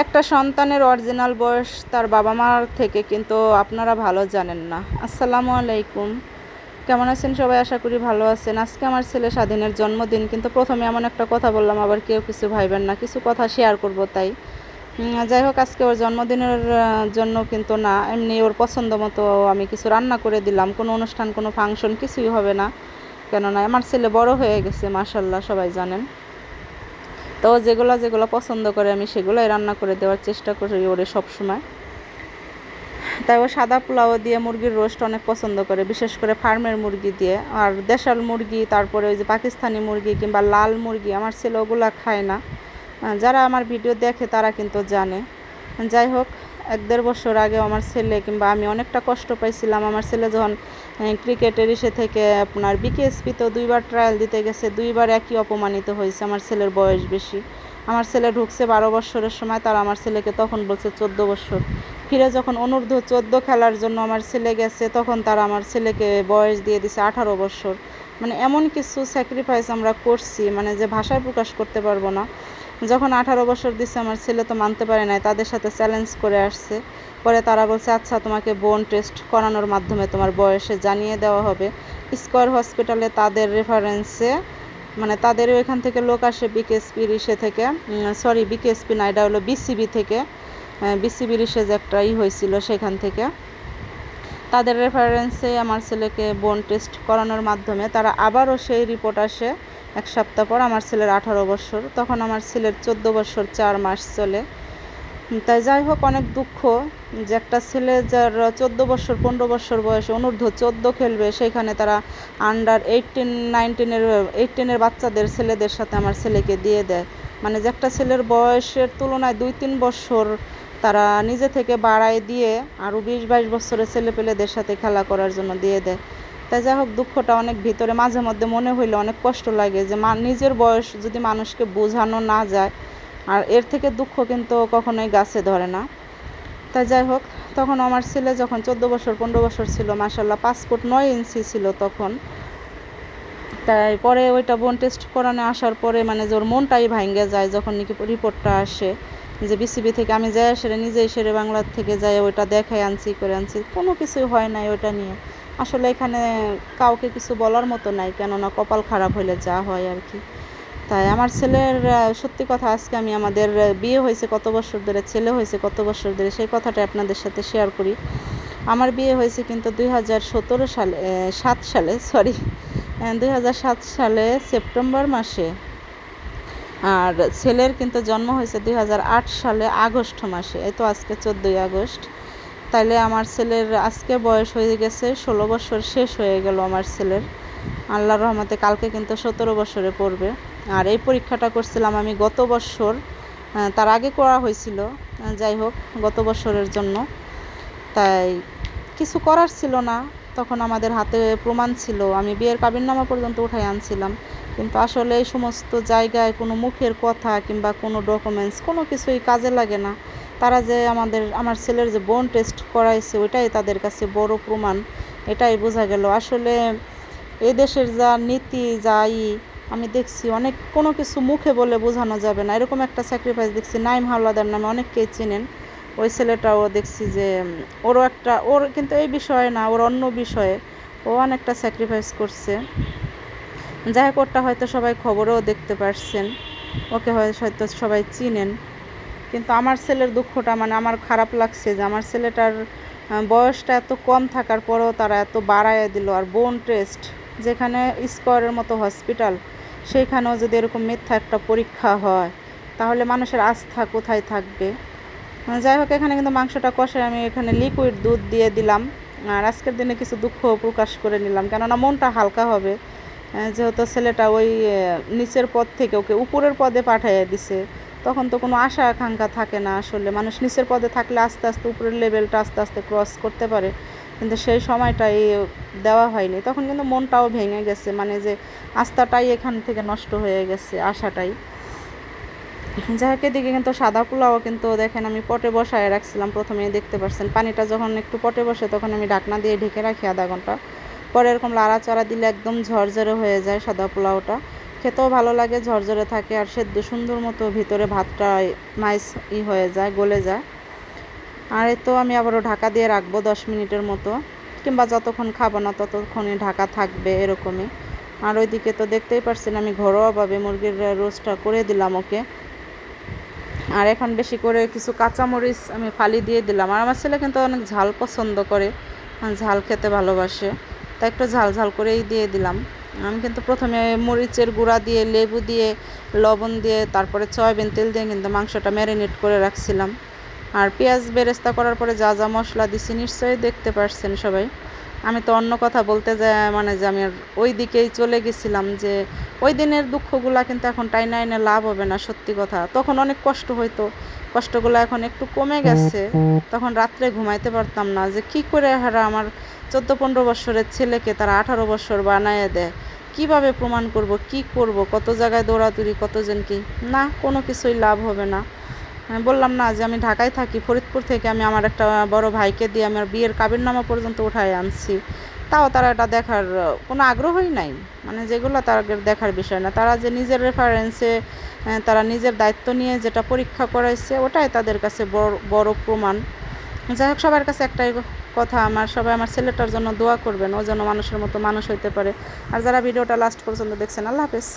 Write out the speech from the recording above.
একটা সন্তানের অরিজিনাল বয়স তার বাবা মার থেকে কিন্তু আপনারা ভালো জানেন না। আসসালামু আলাইকুম। কেমন আছেন সবাই? আশা করি ভালো আছেন। আজকে আমার ছেলে স্বাধীনের জন্মদিন, কিন্তু প্রথমে এমন একটা কথা বললাম, আবার কেউ কিছু ভাইবেন না। কিছু কথা শেয়ার করব তাই। যাই হোক, আজকে ওর জন্মদিনের জন্য কিন্তু না, এমনি ওর পছন্দ মতো আমি কিছু রান্না করে দিলাম। কোনো অনুষ্ঠান, কোনো ফাংশন কিছুই হবে না। কেননা আমার ছেলে বড় হয়ে গেছে মাসাল্লাহ সবাই জানেন। তো যেগুলো যেগুলো পছন্দ করে আমি সেগুলোই রান্না করে দেওয়ার চেষ্টা করি ওরে সবসময়। তাই ও সাদা পোলাও দিয়ে মুরগির রোস্ট অনেক পছন্দ করে, বিশেষ করে ফার্মের মুরগি দিয়ে। আর দেশাল মুরগি, তারপরে ওই যে পাকিস্তানি মুরগি কিংবা লাল মুরগি, আমার ছেলে ওগুলো খায় না। যারা আমার ভিডিও দেখে তারা কিন্তু জানে। যাই হোক এক দেড় বছর আগে আমার ছেলে কিংবা আমি অনেকটা কষ্ট পাইছিলাম। আমার ছেলে যখন ক্রিকেটের ইসে থেকে আপনার বিকেএসপিতেও দুইবার ট্রায়াল দিতে গেছে, দুইবার একই অপমানিত হয়েছে আমার ছেলের বয়স বেশি। আমার ছেলে ঢুকছে বারো বছরের সময়, তারা আমার ছেলেকে তখন বলছে চোদ্দ বছর। ফিরে যখন অনূর্ধ্ব চোদ্দ খেলার জন্য আমার ছেলে গেছে, তখন তারা আমার ছেলেকে বয়স দিয়ে দিছে আঠারো বছর। মানে এমন কিছু স্যাক্রিফাইস আমরা করছি মানে যে ভাষায় প্রকাশ করতে পারব না। যখন আঠারো বছর দিচ্ছে আমার ছেলে তো মানতে পারে নাই, তাদের সাথে চ্যালেঞ্জ করে আসছে। পরে তারা বলছে আচ্ছা তোমাকে বোন টেস্ট করানোর মাধ্যমে তোমার বয়সে জানিয়ে দেওয়া হবে। স্কোয়ার হসপিটালে তাদের রেফারেন্সে মানে তাদের ওইখান থেকে লোক আসে বিকেএসপির ইসে থেকে সরি বিকেএসপি না, এটা হলো বিসিবি থেকে বিসিবির ইসে যে একটা ই হয়েছিল সেখান থেকে। তাদের রেফারেন্সে আমার ছেলেকে বোন টেস্ট করানোর মাধ্যমে তারা আবারও সেই রিপোর্ট আসে এক সপ্তাহ পর আমার ছেলের আঠারো বছর। তখন আমার ছেলের চোদ্দ বছর চার মাস চলে। তাই যাই হোক, অনেক দুঃখ যে একটা ছেলে যার চোদ্দ বছর, পনেরো বছর বয়সে অনূর্ধ্ব চোদ্দ খেলবে, সেখানে তারা আন্ডার এইটিন নাইনটিনের এইটিনের বাচ্চাদের ছেলেদের সাথে আমার ছেলেকে দিয়ে দেয়। মানে যে একটা ছেলের বয়সের তুলনায় দুই, তিন বছর তারা নিজে থেকে বাড়ায় দিয়ে আরও বিশ বাইশ বছরের ছেলেপেলেদের সাথে খেলা করার জন্য দিয়ে দেয়। তাই যাই হোক, দুঃখটা অনেক ভিতরে। মাঝে মধ্যে মনে হইলে অনেক কষ্ট লাগে যে নিজের বয়স যদি মানুষকে বোঝানো না যায়, আর এর থেকে দুঃখ কিন্তু কখনোই গাছে ধরে না। তাই যাই হোক, তখন আমার ছেলে যখন চোদ্দ বছর, পনেরো বছর ছিল মাসাল্লাহ পাসপোর্ট নয় ইঞ্চি ছিল তখন। তাই পরে ওইটা বোন টেস্ট করানো আসার পরে মানে যে ওর মনটাই ভাঙ্গে যায় যখন নাকি রিপোর্টটা আসে। যে বিসিবি থেকে আমি যাই সেরে নিজেই সেরে বাংলার থেকে যাই, ওইটা দেখাই আনছি, করে আনছি। কোনো কিছুই হয় নাই ওইটা নিয়ে। আসলে এখানে কাউকে কিছু বলার মতো নাই, কেননা কপাল খারাপ হলে যা হয় আর কি। তাই আমার ছেলের সত্যি কথা আজকে আমি আমাদের বিয়ে হয়েছে কত বছর ধরে, ছেলে হয়েছে কত বছর ধরে, সেই কথাটা আপনাদের সাথে শেয়ার করি। আমার বিয়ে হয়েছে কিন্তু দুই হাজার সতেরো সালে সাত সালে সরি দুই হাজার সাত সালে সেপ্টেম্বর মাসে। আর ছেলের কিন্তু জন্ম হয়েছে দুই হাজার আট সালে আগস্ট মাসে, এই তো আজকে চোদ্দোই আগস্ট। তাইলে আমার ছেলের আজকে বয়স হয়ে গেছে, ষোলো বছর শেষ হয়ে গেল আমার ছেলের। আল্লাহর রহমতে কালকে কিন্তু সতেরো বছরে পড়বে। আর এই পরীক্ষাটা করছিলাম আমি গত বছর তার আগে করা হয়েছিল। যাই হোক, গত বছরের জন্য। তাই কিছু করার ছিল না। তখন আমাদের হাতে প্রমাণ ছিল। আমি বিয়ের কাবিননামা পর্যন্ত উঠাই আনছিলাম। কিন্তু আসলে এই সমস্ত জায়গায় কোনো মুখের কথা কিংবা কোনো ডকুমেন্টস কোনো কিছুই কাজে লাগে না। তারা যে আমাদের, আমার ছেলের যে বোন টেস্ট করাইছে, ওইটাই তাদের কাছে বড় প্রমাণ। এটাই বোঝা গেল। আসলে এ দেশের যা নীতি, যা ই, আমি দেখছি অনেক, কোনো কিছু মুখে বলে বোঝানো যাবে না। এরকম একটা স্যাক্রিফাইস দেখছি। নাইম হাওলাদার নামে অনেককেই চেনেন। ওই ছেলেটাও দেখছি যে ওরও একটা, ওর কিন্তু এই বিষয়ে না, ওর অন্য বিষয়ে ও অনেকটা স্যাক্রিফাইস করছে। যাই হোক, ওরটা হয়তো সবাই খবরেও দেখতে পারছেন। ওকে হয়- হয়তো সবাই চিনেন। কিন্তু আমার ছেলের দুঃখটা মানে আমার খারাপ লাগছে যে আমার ছেলেটার বয়সটা এত কম থাকার পরেও তারা এত বাড়ায় দিল। আর বোন টেস্ট, যেখানে স্কোয়ারের মতো হসপিটাল সেইখানেও যদি এরকম মিথ্যা একটা পরীক্ষা হয়, তাহলে মানুষের আস্থা কোথায় থাকবে? যাই হোক, এখানে কিন্তু মাংসটা কষে আমি এখানে লিকুইড দুধ দিয়ে দিলাম। আর আজকের দিনে কিছু দুঃখ প্রকাশ করে নিলাম। কেননা মনটা হালকা হবে। যেহেতু ছেলেটা ওই নিচের পদ থেকে ওকে উপরের পদে পাঠাইয়া দিছে, তখন তো কোনো আশা আকাঙ্ক্ষা থাকে না আসলে। মানুষ নিচের পদে থাকলে আস্তে আস্তে উপরের লেভেলটা আস্তে আস্তে ক্রস করতে পারে, কিন্তু সেই সময়টাই দেওয়া হয়নি। তখন কিন্তু মনটাও ভেঙে গেছে মানে যে আস্থাটাই এখান থেকে নষ্ট হয়ে গেছে আশাটাই। যাই হোক, এদিকে কিন্তু সাদা পোলাও কিন্তু দেখেন আমি পটে বসায় রাখছিলাম, প্রথমেই দেখতে পাচ্ছেন পানিটা যখন একটু পটে বসে, তখন আমি ঢাকনা দিয়ে ঢেকে রাখি আধা ঘণ্টা। পরে এরকম লাড়াচাড়া দিলে একদম ঝরঝরে হয়ে যায় সাদা পোলাওটা। খেতেও ভালো লাগে, ঝরঝরে থাকে আর সেদ্ধ সুন্দর মতো ভিতরে ভাতটা নাইস ই হয়ে যায়, গলে যায়। আর এই তো আমি আবারও ঢাকা দিয়ে রাখব দশ মিনিটের মতো, কিংবা যতক্ষণ খাব না ততক্ষণই ঢাকা থাকবে এরকমই। আর ওইদিকে তো দেখতেই পারছেন আমি ঘরোয়াভাবে মুরগির রোস্টটা করে দিলাম ওকে। আর এখন বেশি করে কিছু কাঁচামরিচ আমি ফালি দিয়ে দিলাম। আর আমার ছেলে কিন্তু অনেক ঝাল পছন্দ করে, ঝাল খেতে ভালোবাসে। তাই একটু ঝাল ঝাল করেই দিয়ে দিলাম। আমি কিন্তু প্রথমে মরিচের গুঁড়া দিয়ে, লেবু দিয়ে, লবণ দিয়ে, তারপরে সয়াবিন তেল দিয়ে কিন্তু মাংসটা ম্যারিনেট করে রাখছিলাম। আর পেঁয়াজ বেরেস্তা করার পরে যা যা মশলা দিছি নিশ্চয়ই দেখতে পারছেন সবাই। আমি তো অন্য কথা বলতে যাই মানে যে আমি ওই দিকেই চলে গেছিলাম যে ওই দিনের দুঃখগুলা কিন্তু এখন টাইনা এনে লাভ হবে না, সত্যি কথা। তখন অনেক কষ্ট হইতো, কষ্টগুলো এখন একটু কমে গেছে। তখন রাত্রে ঘুমাইতে পারতাম না যে কি করে হারা আমার চোদ্দ পনেরো বছরের ছেলেকে তারা আঠারো বছর বানায় দেয়। কীভাবে প্রমাণ করব? কি করব? কত জায়গায় দৌড়াদৌড়ি কতজনকে না, কোনো কিছুই লাভ হবে না। আমি বললাম, না, যে আমি ঢাকায় থাকি, ফরিদপুর থেকে আমি আমার একটা বড় ভাইকে দিয়ে আমার বিয়ের কাবিরনামা পর্যন্ত উঠায় আনছি। তাও তারা এটা দেখার কোনো আগ্রহই নাই। মানে যেগুলো তাদের দেখার বিষয় না। তারা যে নিজের রেফারেন্সে তারা নিজের দায়িত্ব নিয়ে যেটা পরীক্ষা করাইছে, ওটাই তাদের কাছে বড় বড় প্রমাণ। যাই হোক, সবার কাছে একটাই কথা, আমার সবাই আমার ছেলেটার জন্য দোয়া করবেন, ও যেন মানুষের মতো মানুষ হইতে পারে। আর যারা ভিডিওটা লাস্ট পর্যন্ত দেখছেন, আল্লাহ হাফেজ।